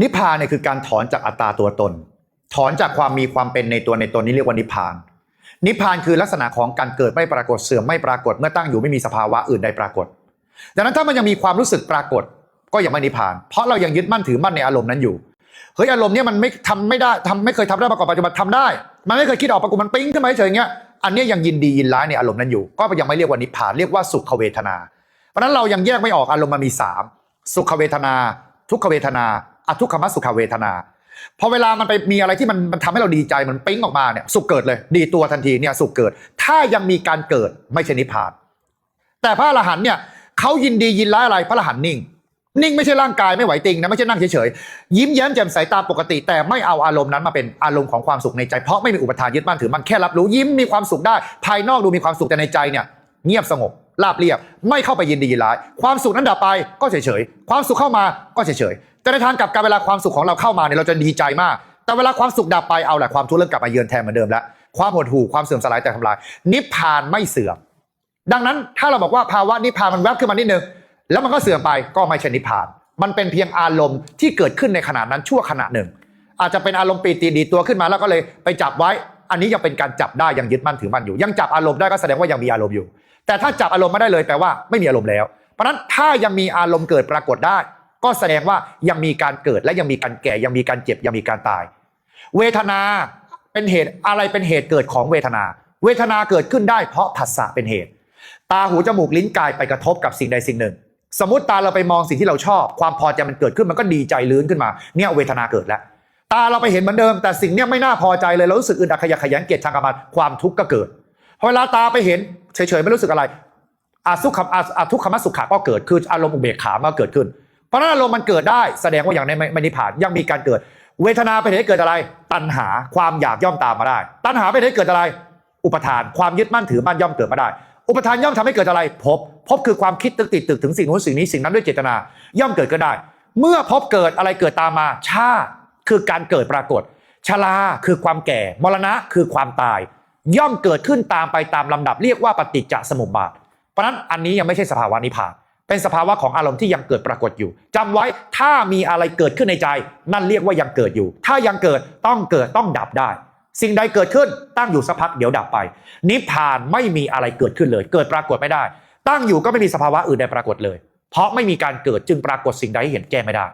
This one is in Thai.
นิพพานเนี่ยคือการถอนจากอัตตาตัวตน ถอนจากความมีความเป็นในตัวในตนนี้เรียกว่านิพพาน นิพพานคือลักษณะของการเกิดไม่ปรากฏเสื่อมไม่ปรากฏเมื่อตั้งอยู่ไม่มีสภาวะอื่นใดปรากฏ ดังนั้นถ้ามันยังมีความรู้สึกปรากฏ ก็ยังไม่นิพพาน เพราะเรายังยึดมั่นถือมั่นในอารมณ์นั้นอยู่เฮ้ยอารมณ์เนี้ยมันไม่ทำไม่ได้ทำไม่เคยทำได้มาก่อนปัจจุบันทำได้ มันไม่เคยคิดออกปรากฏมันปิ๊งขึ้นมาเฉยอย่างเงี้ยอันนี้ยังยินดียินร้ายในอารมณ์นั้นอยู่ ก็ยังไม่เรียกว่านิพพานเรียกว่าสุขเวทนา เพราะนั้นเรายังแยกไม่ออกอารมณ์มันมีสามสุขเวทนา ทุกขเวทนา อทุกขมสุขเวทนา พอเวลามันไปมีอะไรที่มันมันทำให้เราดีใจมันปิ๊งออกมาเนี่ยสุขเกิดเลย ดีตัวทันทีเนี่ยสุขเกิด ถ้ายังมีการเกิดไม่ใช่นิพพาน แต่พระอรหันต์เนี่ยเขายินดียินร้ายอะไรพระอรหันต์นิ่ง นิ่งไม่ใช่ร่างกายไม่ไหวติงนะไม่ใช่นั่งเฉยๆยิ้มแย้มแจ่มใสตาปกติ แต่ไม่เอาอารมณ์นั้นมาเป็นอารมณ์ของความสุขในใจเพราะไม่มีอุปทานยึดมั่นถือมันแค่รับรู้ยิ้มมีความสุขได้ ภายนอกดูมีความสุขแต่ในใจเนี่ยเงียบสงบ ราบเรียบ ไม่เข้าไปยินดียินร้าย ความสุขนั้นดับไปก็เฉยๆ ความสุขเข้ามาก็เฉยๆ แต่ในทางกลับการเวลาความสุขของเราเข้ามาเนี่ยเราจะดีใจมาก แต่เวลาความสุขดับไปเอาแหละความทุกข์เริ่มกลับมาเยือนแทนเหมือนเดิมแล้วความหดหู่ความเสื่อมสลายแต่ทำลาย นิพพานไม่เสื่อม ดังนั้นถ้าเราบอกว่าภาวะนิพพานมันแวบขึ้นมานิดนึงแล้วมันก็เสื่อมไปก็ไม่ใช่นิพพาน มันเป็นเพียงอารมณ์ที่เกิดขึ้นในขณะนั้นชั่วขณะหนึ่ง อาจจะเป็นอารมณ์ปีติดีตัวขึ้นมาแล้วก็เลยไปจับไว้ อันนี้ยังเป็นการจับได้ยังยึดมั่นถือมั่นอยู่ ยังจับอารมณ์ได้ก็แสดงว่ายังมีอารมณ์อยู่ แต่ถ้าจับอารมณ์ไม่ได้เลยแปลว่าไม่มีอารมณ์แล้ว เพราะนั้นถ้ายังมีอารมณ์เกิดปรากฏได้ ก็แสดงว่ายังมีการเกิดและยังมีการแก่ยังมีการเจ็บยังมีการตาย เวทนาเป็นเหตุอะไรเป็นเหตุเกิดของเวทนา เวทนาเกิดขึ้นได้เพราะผัสสะเป็นเหตุ ตาหูจมูกลิ้นกายไปกระทบกับสิ่งใดสิ่งหนึ่ง สมมติตาเราไปมองสิ่งที่เราชอบ ความพอใจมันเกิดขึ้นมันก็ดีใจลื้นขึ้นมา เนี่ยเวทนาเกิดแล้วตาเราไปเห็นเหมือนเดิม แต่สิ่งเนี้ยไม่น่าพอใจเลยเรารู้สึกอึดอัดขยะขยงเกลียดชังกับมันความทุกข์ก็เกิด พอเวลาตาไปเห็นเฉยๆไม่รู้สึกอะไรอาสุขอาอาทุกขมสุขะก็เกิดคืออารมณ์อุเบกขามาเกิดขึ้น เพราะนั้นอารมณ์มันเกิดได้แสดงว่าอย่างในไม่นิพพานยังมีการเกิด เวทนาไปเหตุเกิดอะไร ตัณหาความอยากย่อมตามมาได้ ตัณหาไปเหตุเกิดอะไร อุปทานความยึดมั่นถือมั่นย่อมเกิดมาได้ อุปทานย่อมทำให้เกิดอะไรพภพบคือความคิดตึกติดตึกถึงสิ่งนู้นสิ่งนี้สิ่งนั้นด้วยเจตนา ย่อมเกิดก็ได้ เมื่อภพเกิดอะไรเกิดตามมา ชาคือการเกิดปรากฏชราคือความแก่ มรณะคือความตาย ย่อมเกิดขึ้นตามไปตามลำดับเรียกว่าปฏิจจสมุปบาท เพราะนั้นอันนี้ยังไม่ใช่สภาวะนิพพาน เป็นสภาวะของอารมณ์ที่ยังเกิดปรากฏอยู่จำไว้ถ้ามีอะไรเกิดขึ้นในใจ นั่นเรียกว่ายังเกิดอยู่ ถ้ายังเกิดต้องเกิดต้องดับได้ สิ่งใดเกิดขึ้นตั้งอยู่สักพักเดี๋ยวดับไป นิพพานไม่มีอะไรเกิดขึ้นเลย เกิดปรากฏไม่ได้ ตั้งอยู่ก็ไม่มีสภาวะอื่นใดปรากฏเลย เพราะไม่มีการเกิดจึงปรากฏสิ่งใดให้เห็นแก้ไม่ได้